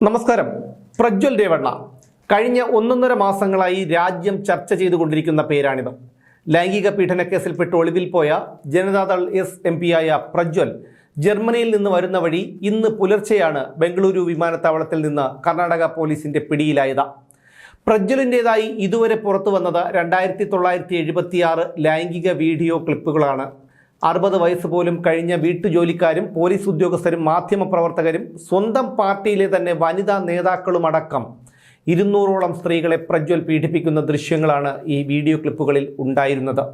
നമസ്കാരം. പ്രജ്വൽ രേവണ്ണ. കഴിഞ്ഞ ഒന്നൊന്നര മാസങ്ങളായി രാജ്യം ചർച്ച ചെയ്തുകൊണ്ടിരിക്കുന്ന പേരാണിത്. ലൈംഗിക പീഡനക്കേസിൽപ്പെട്ട് ഒളിവിൽ പോയ ജനതാദൾ എസ് എം ആയ പ്രജ്വൽ ജർമ്മനിയിൽ നിന്ന് വരുന്ന വഴി ഇന്ന് പുലർച്ചെയാണ് ബംഗളൂരു വിമാനത്താവളത്തിൽ നിന്ന് കർണാടക പോലീസിന്റെ പിടിയിലായത്. പ്രജ്വലിന്റെതായി ഇതുവരെ പുറത്തു വന്നത് രണ്ടായിരത്തി തൊള്ളായിരത്തി എഴുപത്തിയാറ് ലൈംഗിക വീഡിയോ ക്ലിപ്പുകളാണ്. അറുപത് വയസ്സ് പോലും കഴിഞ്ഞ വീട്ടുജോലിക്കാരും പോലീസ് ഉദ്യോഗസ്ഥരും മാധ്യമപ്രവർത്തകരും സ്വന്തം പാർട്ടിയിലെ തന്നെ വനിതാ നേതാക്കളുമടക്കം ഇരുന്നൂറോളം സ്ത്രീകളെ പ്രജ്വൽ പീഡിപ്പിക്കുന്ന ദൃശ്യങ്ങളാണ് ഈ വീഡിയോ ക്ലിപ്പുകളിൽ ഉണ്ടായിരുന്നത്.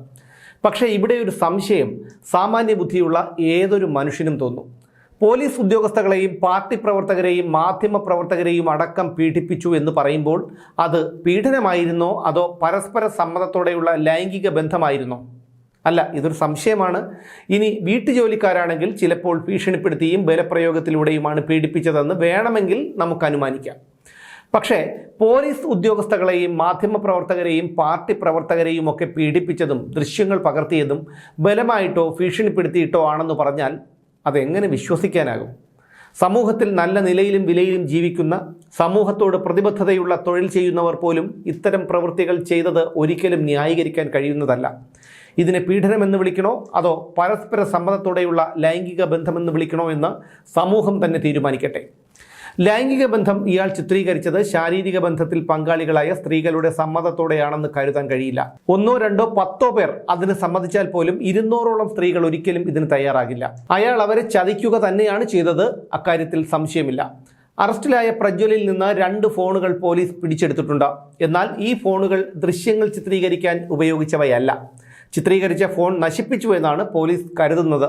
പക്ഷേ ഇവിടെ ഒരു സംശയം സാമാന്യ ബുദ്ധിയുള്ള ഏതൊരു മനുഷ്യനും തോന്നും. പോലീസ് ഉദ്യോഗസ്ഥകളെയും പാർട്ടി പ്രവർത്തകരെയും മാധ്യമ പ്രവർത്തകരെയും അടക്കം പീഡിപ്പിച്ചു എന്ന് പറയുമ്പോൾ അത് പീഡനമായിരുന്നോ? അതോ പരസ്പര സമ്മതത്തോടെയുള്ള ലൈംഗിക ബന്ധമായിരുന്നോ? അല്ല ഇതൊരു സംശയമാണ്. ഇനി വീട്ടുജോലിക്കാരാണെങ്കിൽ ചിലപ്പോൾ ഭീഷണിപ്പെടുത്തിയും ബലപ്രയോഗത്തിലൂടെയുമാണ് പീഡിപ്പിച്ചതെന്ന് വേണമെങ്കിൽ നമുക്ക് അനുമാനിക്കാം. പക്ഷേ പോലീസ് ഉദ്യോഗസ്ഥകളെയും മാധ്യമപ്രവർത്തകരെയും പാർട്ടി പ്രവർത്തകരെയും ഒക്കെ പീഡിപ്പിച്ചതും ദൃശ്യങ്ങൾ പകർത്തിയതും ബലമായിട്ടോ ഭീഷണിപ്പെടുത്തിയിട്ടോ ആണെന്ന് പറഞ്ഞാൽ അതെങ്ങനെ വിശ്വസിക്കാനാകും? സമൂഹത്തിൽ നല്ല നിലയിലും വിലയിലും ജീവിക്കുന്ന സമൂഹത്തോട് പ്രതിബദ്ധതയുള്ള തൊഴിൽ ചെയ്യുന്നവർ പോലും ഇത്തരം പ്രവൃത്തികൾ ചെയ്തത് ഒരിക്കലും ന്യായീകരിക്കാൻ കഴിയുന്നതല്ല. ഇതിനെ പീഡനമെന്ന് വിളിക്കണോ? അതോ പരസ്പര സമ്മതത്തോടെയുള്ള ലൈംഗിക ബന്ധമെന്ന് വിളിക്കണോ എന്ന് സമൂഹം തന്നെ തീരുമാനിക്കട്ടെ. ലൈംഗിക ബന്ധം ഇയാൾ ചിത്രീകരിച്ചത് ശാരീരിക ബന്ധത്തിൽ പങ്കാളികളായ സ്ത്രീകളുടെ സമ്മതത്തോടെയാണെന്ന് കരുതാൻ കഴിയില്ല. ഒന്നോ രണ്ടോ പത്തോ പേർ അതിന് സമ്മതിച്ചാൽ പോലും ഇരുന്നൂറോളം സ്ത്രീകൾ ഒരിക്കലും ഇതിന് തയ്യാറാകില്ല. അയാൾ അവരെ ചതിക്കുക തന്നെയാണ് ചെയ്തത്. അക്കാര്യത്തിൽ സംശയമില്ല. അറസ്റ്റിലായ പ്രജ്വലിൽ നിന്ന് രണ്ട് ഫോണുകൾ പോലീസ് പിടിച്ചെടുത്തിട്ടുണ്ട്. എന്നാൽ ഈ ഫോണുകൾ ദൃശ്യങ്ങൾ ചിത്രീകരിക്കാൻ ഉപയോഗിച്ചവയല്ല. ചിത്രീകരിച്ച ഫോൺ നശിപ്പിച്ചു എന്നാണ് പോലീസ് കരുതുന്നത്.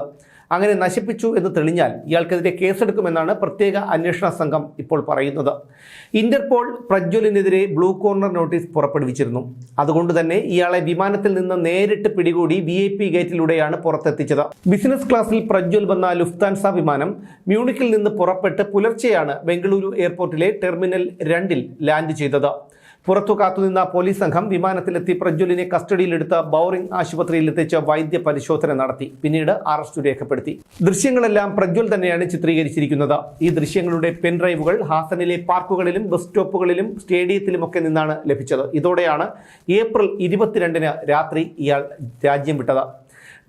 അങ്ങനെ നശിപ്പിച്ചു എന്ന് തെളിഞ്ഞാൽ ഇയാൾക്കെതിരെ കേസെടുക്കുമെന്നാണ് പ്രത്യേക അന്വേഷണ സംഘം ഇപ്പോൾ പറയുന്നത്. ഇന്റർപോൾ പ്രജ്വലിനെതിരെ ബ്ലൂ കോർണർ നോട്ടീസ് പുറപ്പെടുവിച്ചിരുന്നു. അതുകൊണ്ട് തന്നെ ഇയാളെ വിമാനത്തിൽ നിന്ന് നേരിട്ട് പിടികൂടി വി ഐ പി ഗേറ്റിലൂടെയാണ് പുറത്തെത്തിച്ചത്. ബിസിനസ് ക്ലാസ്സിൽ പ്രജ്വൽ വന്ന ലുഫ്താൻസ വിമാനം മ്യൂണിക്കിൽ നിന്ന് പുറപ്പെട്ട് പുലർച്ചെയാണ് ബംഗളൂരു എയർപോർട്ടിലെ ടെർമിനൽ രണ്ടിൽ ലാൻഡ് ചെയ്തത്. പുറത്തു കാത്തുനിന്ന പോലീസ് സംഘം വിമാനത്തിലെത്തി പ്രജ്വലിനെ കസ്റ്റഡിയിലെടുത്ത് ബൌറിംഗ് ആശുപത്രിയിൽ എത്തിച്ച് വൈദ്യ പരിശോധന നടത്തി. പിന്നീട് അറസ്റ്റ് രേഖപ്പെടുത്തി. ദൃശ്യങ്ങളെല്ലാം പ്രജ്വൽ തന്നെയാണ് ചിത്രീകരിച്ചിരിക്കുന്നത്. ഈ ദൃശ്യങ്ങളുടെ പെൻഡ്രൈവുകൾ ഹാസനിലെ പാർക്കുകളിലും ബസ് സ്റ്റോപ്പുകളിലും സ്റ്റേഡിയത്തിലുമൊക്കെ നിന്നാണ് ലഭിച്ചത്. ഇതോടെയാണ് ഏപ്രിൽ ഇരുപത്തിരണ്ടിന് രാത്രി ഇയാൾ രാജ്യം വിട്ടത്.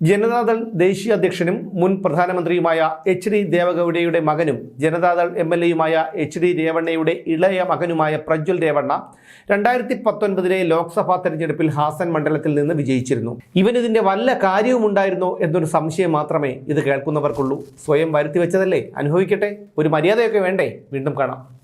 ജനതാദൾ ദേശീയ അധ്യക്ഷനും മുൻ പ്രധാനമന്ത്രിയുമായ എച്ച് ഡി ദേവഗൌഡയുടെ മകനും ജനതാദൾ എം എൽ എയുമായ എച്ച് ഡി രേവണ്ണയുടെ ഇളയ മകനുമായ പ്രജ്വൽ രേവണ്ണ രണ്ടായിരത്തി പത്തൊൻപതിലെ ലോക്സഭാ തെരഞ്ഞെടുപ്പിൽ ഹാസൻ മണ്ഡലത്തിൽ നിന്ന് വിജയിച്ചിരുന്നു. ഇവനിതിന്റെ വല്ല കാര്യവും ഉണ്ടായിരുന്നു എന്നൊരു സംശയം മാത്രമേ ഇത് കേൾക്കുന്നവർക്കുള്ളൂ. സ്വയം വരുത്തി വെച്ചതല്ലേ അനുഭവിക്കട്ടെ. ഒരു മര്യാദയൊക്കെ വേണ്ടേ? വീണ്ടും കാണാം.